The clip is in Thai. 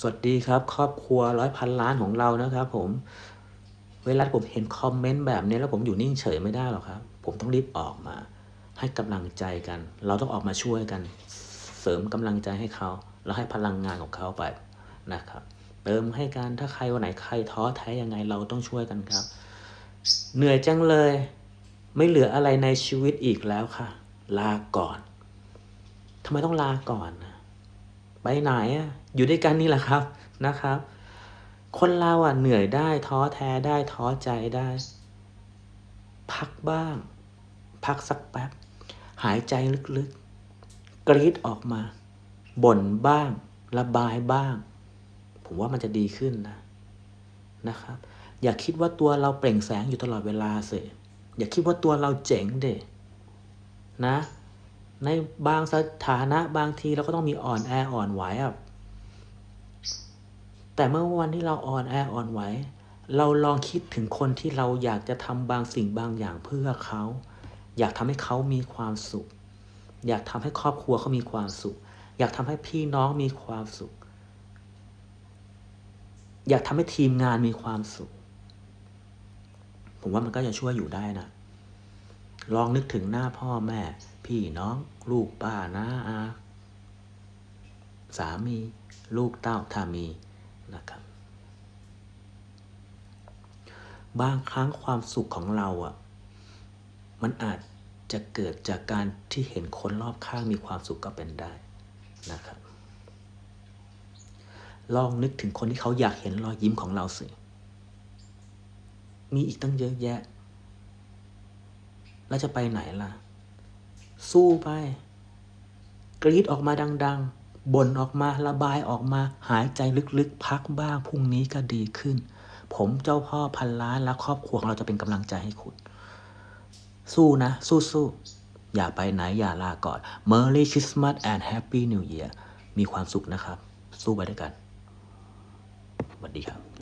สวัสดีครับ ครอบครัวร้อยพันล้านของเรานะครับ ผมเวลาผมเห็นคอมเมนต์แบบนี้แล้วผมอยู่นิ่งเฉยไม่ได้หรอกครับ ผมต้องรีบออกมา ให้กำลังใจกัน เราต้องออกมาช่วยกัน เสริมกำลังใจให้เขาแล้วให้พลังงานของเขาไปนะครับ เติมให้กันถ้าใครวันไหนใครท้อแท้ยังไงเราต้องช่วยกันครับ เหนื่อยจังเลย ไม่เหลืออะไรในชีวิตอีกแล้วค่ะ ลาก่อนทำไมต้องลาก่อนนะ ไปไหนอะอยู่ด้วยกันนี่แหละครับนะครับ คนเราอะเหนื่อยได้ท้อแท้ได้ท้อใจได้ พักบ้าง พักสักแป๊บ หายใจลึกๆ กรีดออกมาบ่นบ้าง ระบายบ้าง ผมว่ามันจะดีขึ้นนะนะครับ อย่าคิดว่าตัวเราเปล่งแสงอยู่ตลอดเวลาเสอย่าคิดว่าตัวเราเจ๋งเด็นะ ในบางสถานะบางทีเราก็ต้องมีอ่อนแออ่อนไหวอะแต่เมื่อวันที่เราอ่อนแออ่อนไหว เราลองคิดถึงคนที่เราอยากจะทำบางสิ่งบางอย่างเพื่อเขา อยากทำให้เขามีความสุข อยากทำให้ครอบครัวเขามีความสุข อยากทำให้พี่น้องมีความสุข อยากทำให้ทีมงานมีความสุข ผมว่ามันก็จะช่วยอยู่ได้นะ ลองนึกถึงหน้าพ่อแม่ พี่น้อง ลูกป้าน้าอาสามี ลูกเต้าถ้ามีนะครับ บางครั้งความสุขของเราอะ มันอาจจะเกิดจากการที่เห็นคนรอบข้างมีความสุขก็เป็นได้นะครับ ลองนึกถึงคนที่เขาอยากเห็นรอยยิ้มของเราสิ มีอีกตั้งเยอะแยะ แล้วจะไปไหนล่ะ สู้ไป กรีดออกมาดัง ๆบ่นออกมาระบายออกมา หายใจลึกๆ พักบ้างพรุ่งนี้ก็ดีขึ้น ผมเจ้าพ่อพันล้านและครอบครัวของเราจะเป็นกำลังใจให้คุณ สู้นะ สู้ๆอย่าไปไหนอย่าลาก่อน Merry Christmas and Happy New Year มีความสุขนะครับ สู้ไปด้วยกันสวัสดีครับ